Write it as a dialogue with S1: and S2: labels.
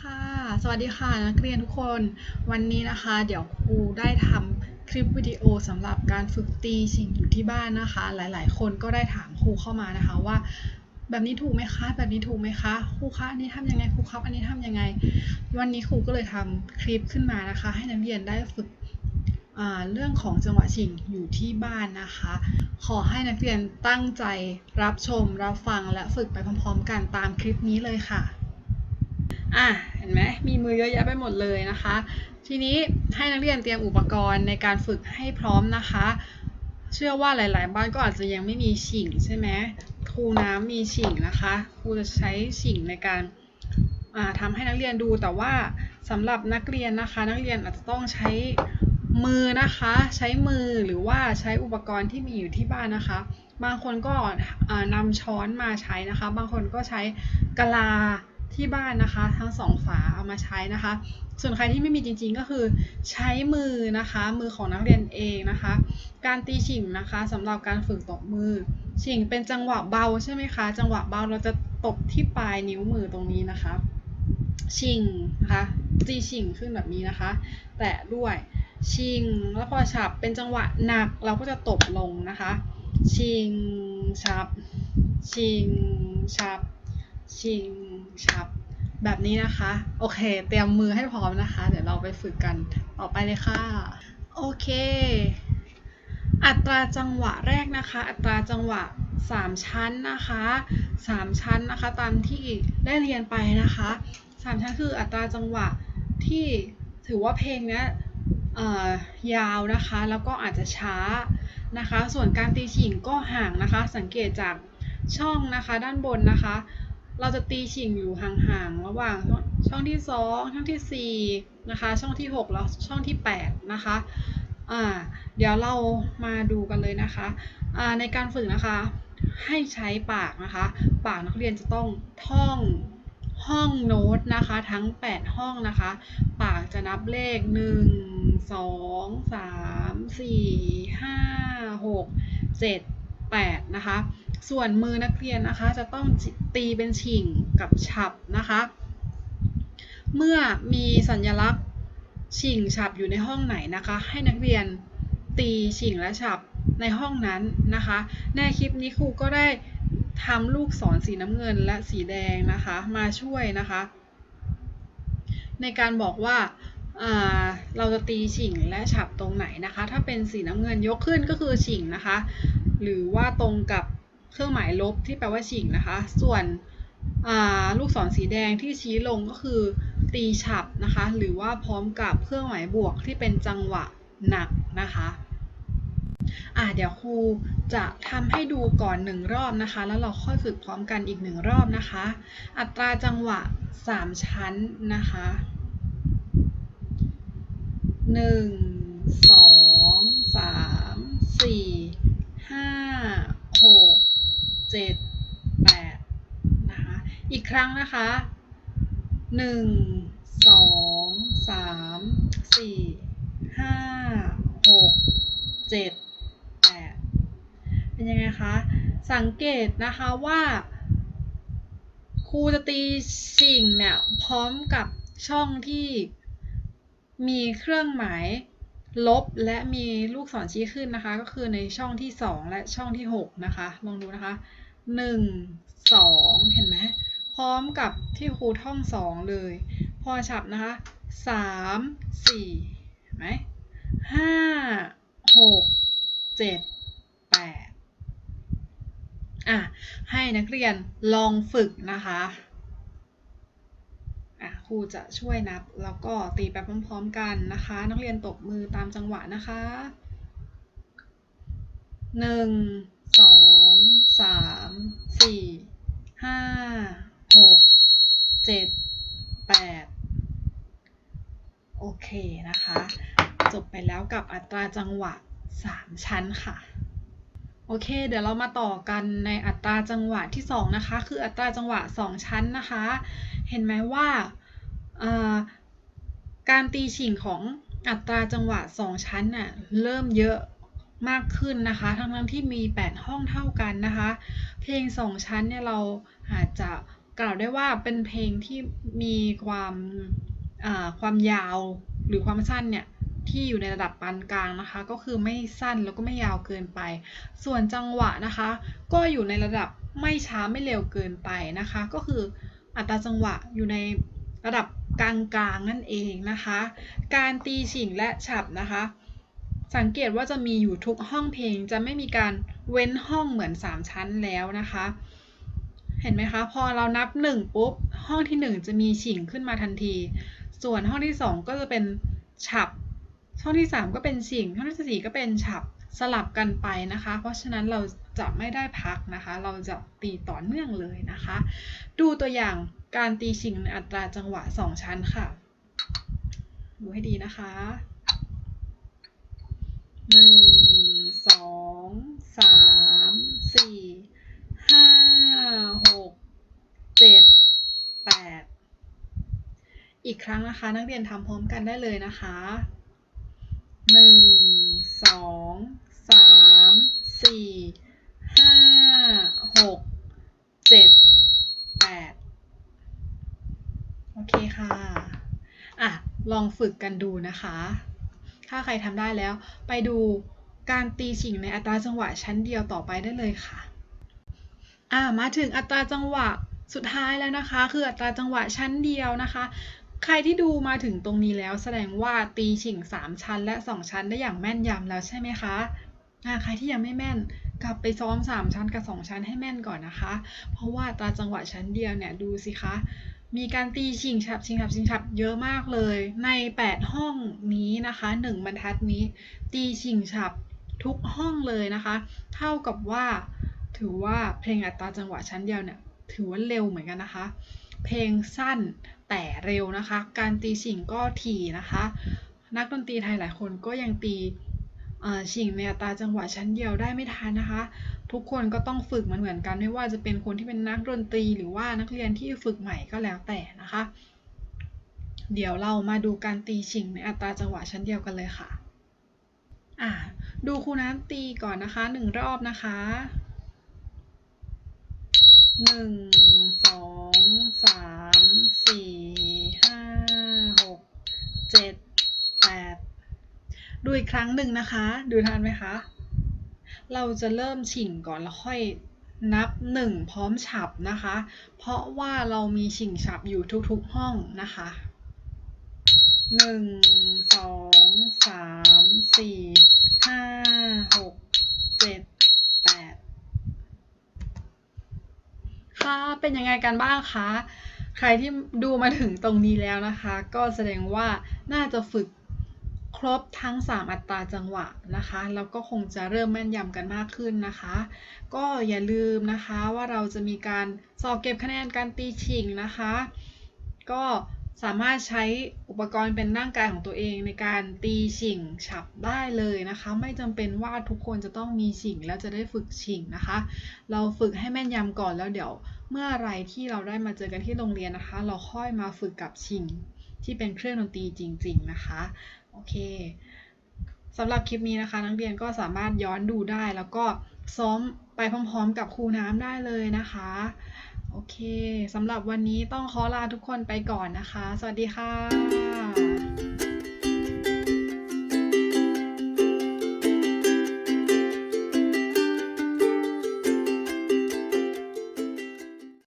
S1: ค่ะ สวัสดีค่ะนักเรียนทุกคน วันนี้นะคะ เดี๋ยวครูได้ทำคลิปวิดีโอสำหรับการฝึกตีสิ่งอยู่ที่บ้านนะคะ หลาย ๆ คนก็ได้ถามครูเข้ามานะคะว่า แบบนี้ถูกไหมคะ แบบนี้ถูกไหมคะครูคะอันนี้ทำยังไงครูครับอันนี้ทำยังไง วันนี้ครูก็เลยทำคลิปขึ้นมานะคะ ให้นักเรียนได้ฝึกเรื่องของจังหวะฉิงอยู่ที่บ้านนะคะ ขอให้นักเรียนตั้งใจรับชมรับฟังและฝึกไปพร้อม ๆ กันตามคลิปนี้เลยค่ะ อะเห็นไหมมีมือเยอะแยะไปหมดเลยนะคะ ทีนี้ให้นักเรียนเตรียมอุปกรณ์ในการฝึกให้พร้อมนะคะ เชื่อว่าหลาย ๆ บ้านก็อาจจะยังไม่มีฉิงใช่ไหมครูน้ำมีฉิงนะคะครูจะใช้ฉิงในการอ่าทำให้นักเรียนดูแต่ว่าสำหรับนักเรียนนะคะ นักเรียนอาจจะต้องใช้มือนะคะ ใช้มือหรือว่าใช้อุปกรณ์ที่มีอยู่ที่บ้านนะคะ บางคนก็อ่านำช้อนมาใช้นะคะ บางคนก็ใช้กะลา ที่บ้านนะคะ ทั้งสองฝาเอามาใช้นะคะ ส่วนใครที่ไม่มีจริงๆก็คือ ใช้มือนะคะ มือของนักเรียนเองนะคะ การตีฉิงนะคะสำหรับการฝึกตบมือฉิงเป็นจังหวะเบาใช่ไหมคะ จังหวะเบาเราจะตบที่ปลายนิ้วมือตรงนี้นะคะชิงนะคะตีฉิงขึ้นแบบนี้นะคะ แตะด้วยชิง แล้วพอฉับเป็นจังหวะหนักเราก็จะตบลงนะคะ ชิงฉับ ชิงฉับ ชิงฉับ แบบนี้นะคะ โอเค เตรียมมือให้พร้อมนะคะ เดี๋ยวเราไปฝึกกันต่อไปเลยค่ะ โอเค อัตราจังหวะแรกนะคะ อัตราจังหวะ 3 ชั้นนะคะ 3 ชั้นนะคะ ตามที่ได้เรียนไปนะคะ 3 ชั้นคืออัตราจังหวะที่ถือว่าเพลงนี้ยาวนะคะ แล้วก็อาจจะช้านะคะ ส่วนการตีฉิงก็ห่างนะคะ สังเกตจากช่องนะคะด้านบนนะคะ เราจะตีฉิงอยู่ห่างๆระหว่างช่องที่ 2 ช่องทีสี่ 4 นะคะ ช่องที่ 6 แล้วช่องที่ 8 นะคะอ่าเดี๋ยวเรามาดูกันเลยนะคะอ่าในการฝึกนะคะให้ใช้ปากนะคะ ปากนักเรียนจะต้องท่องห้องโน้ตนะคะ ทั้ง 8 ห้องนะคะ ปากจะนับเลข 1 2 3 4 5 6 7 8 นะคะ ส่วนมือนักเรียนนะคะจะต้องตีเป็นฉิ่งกับฉับนะคะ เมื่อมีสัญลักษณ์ฉิ่งฉับอยู่ในห้องไหนนะคะ ให้นักเรียนตีฉิ่งและฉับในห้องนั้นนะคะ ในคลิปนี้ครูก็ได้ทำลูกศรสีน้ำเงินและสีแดงนะคะ มาช่วยนะคะ ในการบอกว่าเราจะตีฉิงและฉับตรงไหนนะคะ ถ้าเป็นสีน้ำเงินยกขึ้นก็คือฉิงนะคะ หรือว่าตรงกับ เครื่องหมายลบที่แปลว่าฉิงนะคะ ส่วนลูกศรสีแดงที่ชี้ลงก็คือ ตีฉับนะคะ หรือว่าพร้อมกับเครื่องหมายบวกที่เป็นจังหวะหนักนะคะอะเดี๋ยวครูจะทำให้ดูก่อนหนึ่งรอบนะคะ แล้วเราค่อยฝึกพร้อมกันอีกหนึ่งรอบนะคะ อัตราจังหวะ 3 ชั้นนะคะ 1 2 3 4 ครั้งนะคะ หนึ่ง สอง สาม สี่ ห้า หก เจ็ด แปด เป็นยังไงคะ สังเกตนะคะว่าครูจะตีสิ่งเนี่ย พร้อมกับช่องที่มีเครื่องหมายลบและมีลูกศรชี้ขึ้นนะคะ ก็คือในช่องที่ 2 และช่องที่ 6 นะคะ ลองดูนะคะ 1 2 เห็นไหม พร้อมกับที่ครูท่อง2เลย พอฉับนะคะ3 4เห็นไหม5 6 7 8อะ ให้นักเรียนลองฝึกนะคะครูจะช่วยนับแล้วก็ตีไปพร้อมๆกันนะคะ นักเรียนตบมือตามจังหวะนะคะหนึ่งสองสามสี่ห้าหกเจ็ดแปดโอเคนะคะ จบไปแล้ว กับอัตราจังหวะ 3 ชั้นค่ะ โอเค เดี๋ยวเรามาต่อกันในอัตราจังหวะที่ 2 นะคะ คืออัตราจังหวะ 2 ชั้นนะคะ เห็นไหมว่าการตีฉิงของอัตราจังหวะ 2 ชั้นน่ะเริ่มเยอะมากขึ้นนะคะ ทั้งทั้งที่มี 8 ห้องเท่ากันนะคะ เพลง 2 ชั้นเนี่ยเราอาจจะกล่าวได้ว่าเป็นเพลงที่มีความความยาวหรือความสั้นเนี่ย ที่อยู่ในระดับปานกลางนะคะ ก็คือไม่สั้นแล้วก็ไม่ยาวเกินไป ส่วนจังหวะนะคะ ก็อยู่ในระดับไม่ช้าไม่เร็วเกินไปนะคะ ก็คืออัตราจังหวะอยู่ในระดับกลางๆนั่นเองนะคะ การตีฉิงและฉับนะคะ สังเกตว่าจะมีอยู่ทุกห้องเพลงจะไม่มีการเว้นห้องเหมือน 3 ชั้นแล้วนะคะ เห็นไหมคะ พอเรานับ 1 ปุ๊บ ห้องที่ 1 จะมีฉิงขึ้นมาทันที ส่วนห้องที่ 2 ก็จะเป็นฉับ ห้องที่ 3 ก็เป็นฉิงห้องที่4ก็เป็นฉับสลับกันไปนะคะ เพราะฉะนั้นเราจะไม่ได้พักนะคะ เราจะตีต่อเนื่องเลยนะคะ ดูตัวอย่างการตีฉิงในอัตราจังหวะ 2 ชั้นค่ะ ดูให้ดีนะคะหนึ่งสองสามสี่ห้าหกเจ็ดแปดอีกครั้งนะคะ นักเรียนทำพร้อมกันได้เลยนะคะ สี่ห้าหกเจ็ดแปดโอเคค่ะ อะ ลองฝึกกันดูนะคะ ถ้าใครทำได้แล้ว ไปดูการตีฉิงในอัตราจังหวะชั้นเดียวต่อไปได้เลยค่ะ อ่า มาถึงอัตราจังหวะสุดท้ายแล้วนะคะ คืออัตราจังหวะชั้นเดียวนะคะ ใครที่ดูมาถึงตรงนี้แล้วแสดงว่าตีฉิง3 ชั้นและ 2 ชั้นได้อย่างแม่นยำแล้วใช่ไหมคะ ใครที่ยังไม่แม่นกลับไปซ้อม 3 ชั้นกับ 2 ชั้นให้แม่นก่อนนะคะ เพราะว่าตาจังหวะชั้นเดียวเนี่ยดูสิคะ มีการตีชิงฉับชิงฉับชิงฉับเยอะมากเลย ใน 8 ห้องนี้นะคะ 1 บรรทัดนี้ ตีชิงฉับทุกห้องเลยนะคะ เท่ากับว่าถือว่าเพลงอัตราจังหวะชั้นเดียวเนี่ยถือว่าเร็วเหมือนกันนะคะ เพลงสั้นแต่เร็วนะคะ การตีชิงก็ถี่นะคะ นักดนตรีไทยหลายคนก็ยังตี ชิงในอัตราจังหวะชั้นเดียวได้ไม่ทันนะคะ ทุกคนก็ต้องฝึกมันเหมือนกันไม่ว่าจะเป็นคนที่เป็นนักดนตรีหรือว่านักเรียนที่ฝึกใหม่ก็แล้วแต่นะคะ เดี๋ยวเรามาดูการตีชิงในอัตราจังหวะชั้นเดียวกันเลยค่ะอ่าดูครูน้ำตีก่อนนะคะหนึ่งรอบนะคะหนึ่งสองสามสี่ห้าหกเจ็ดแปด ดูอีกครั้งหนึ่งนะคะ ดูทันไหมคะ เราจะเริ่มฉิงก่อนแล้วค่อยนับ1พร้อมฉับนะคะ เพราะว่าเรามีฉิงฉับอยู่ทุกๆห้องนะคะ1 2 3 4 5 6 7 8ค่ะเป็นยังไงกันบ้างคะ ใครที่ดูมาถึงตรงนี้แล้วนะคะ ก็แสดงว่าน่าจะฝึก รบทั้ง 3 อัตราจังหวะนะคะแล้วก็คงจะเริ่มแม่นยำกันมากขึ้นนะคะ ก็อย่าลืมนะคะว่าเราจะมีการสอบเก็บคะแนนการตีฉิงนะคะ ก็สามารถใช้อุปกรณ์เป็นร่างกายของตัวเองในการตีฉิงฉับได้เลยนะคะ ไม่จำเป็นว่าทุกคนจะต้องมีฉิงแล้วจะได้ฝึกฉิงนะคะ เราฝึกให้แม่นยำก่อนแล้วเดี๋ยว เมื่อไรที่เราได้มาเจอกันที่โรงเรียนนะคะ เราค่อยมาฝึกกับชิงที่เป็นเครื่องดนตรีจริง ๆ นะคะ โอเคสำหรับคลิปนี้นะคะ นักเรียนก็สามารถย้อนดูได้แล้วก็ซ้อมไปพร้อมๆ กับครูน้ำได้เลยนะคะ โอเคสำหรับวันนี้ต้องขอลาทุกคนไปก่อนนะคะ สวัสดีค่ะ